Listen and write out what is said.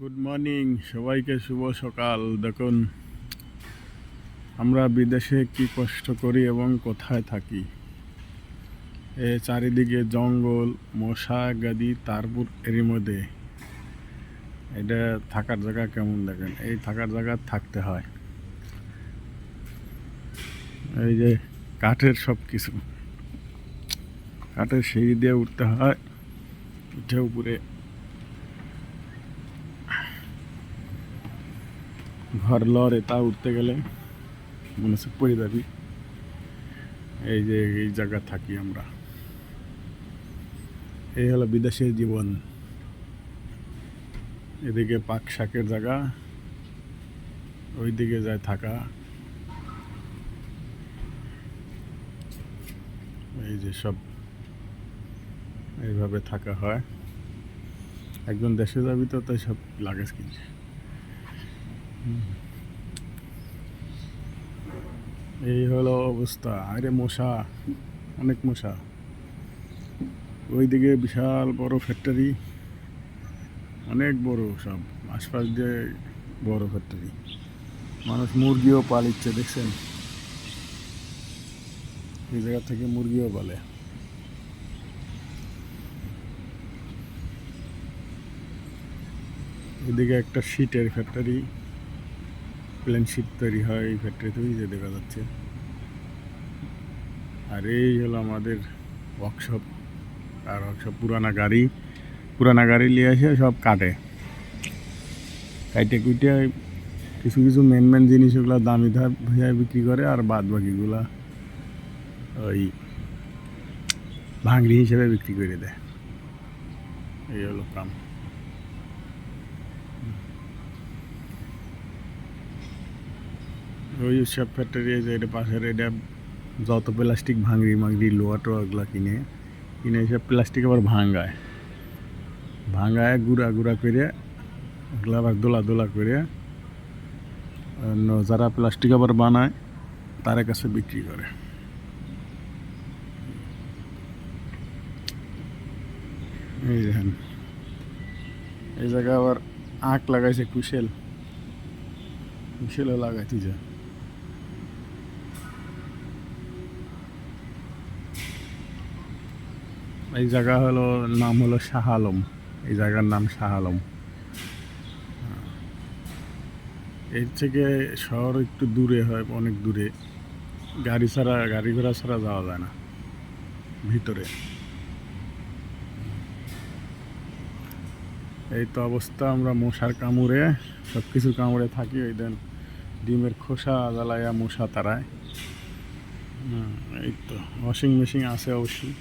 Good morning সবাইকে শুভ সকাল। দেখুন, আমরা বিদেশে কি কষ্ট করি এবং কোথায় থাকি? এ চারিদিকে জঙ্গল, মশা, গাদি, তারপর এরই মধ্যে এটা থাকার জায়গা কেমন দেখেন? এই থাকার জায়গা থাকতে হয়। এই যে কাঠের সব কিছু কাঠের সিঁড়ি দিয়ে উঠতে হয়, উঠে উপরে ঘর লড়ে তা উঠতে গেলে মনে হচ্ছে পড়ে যাবি। এই যে, এই জায়গা থাকি আমরা। এই হলো বিদেশের জীবন। এদিকে পাক শাকের জায়গা, ওইদিকে যায় থাকা। এই যে সব এইভাবে থাকা হয়। একজন দেশে যাবি তো তাই সব লাগেজ কিনছে। এই হলো অবস্থা। আরে মশা, অনেক মশা। ওইদিকে বিশাল বড় ফ্যাক্টরি অনেক বড় সব। আশপাশ দিয়ে বড় ফ্যাক্টরি মানুষ মুরগিও পালিচ্ছে, দেখছেন? এই জায়গা থেকে মুরগিও পালে। এদিকে একটা শীটের ফ্যাক্টরি প্লেন শিট তৈরি হয়, এই ফ্যাক্টরিতেই যে দেখা যাচ্ছে। আর এই হলো আমাদের ওয়ার্কশপ আর ওয়ার্কশপ পুরানা গাড়ি পুরানা গাড়ি নিয়ে এসে সব কাটে। কাইটে কুইটে কিছু কিছু মেন মেন জিনিসগুলো দামি ধাপ হয়ে বিক্রি করে, আর বাদ বাকিগুলা ওই ভাঙড়ি হিসেবে বিক্রি করে দেয়। এই হলো কাম। ওই সব ফ্যাক্টরি যে এটা পাশের, এটা যত প্লাস্টিক ভাঙড়ি মাংড়ি লোয়া টোয়াগুলো কিনে কিনে সব প্লাস্টিক আবার ভাঙায় ভাঙায় গুঁড়া গুঁড়া করে, ওগুলো আবার দোলা দোলা করে যারা প্লাস্টিক আবার বানায় তার কাছে বিক্রি করে। এই দেখেন, এই জায়গায় আবার আঁক লাগাইছে কুশেল। কুশেলও লাগাইতে যায় এই জায়গা হলো, নাম হলো শাহ আলম। এই জায়গার নাম শাহ আলম। এর থেকে শহর একটু দূরে হয়, অনেক দূরে। গাড়ি ছাড়া, গাড়ি ঘোড়া ছাড়া যাওয়া যায় না, ভিতরে। এই তো অবস্থা, আমরা মশার কামড়ে সব কিছু কামড়ে থাকি। ওই দেন, ডিমের খোসা জ্বালাইয়া মশা তারায় এই তো ওয়াশিং মেশিন আছে অবশ্যই।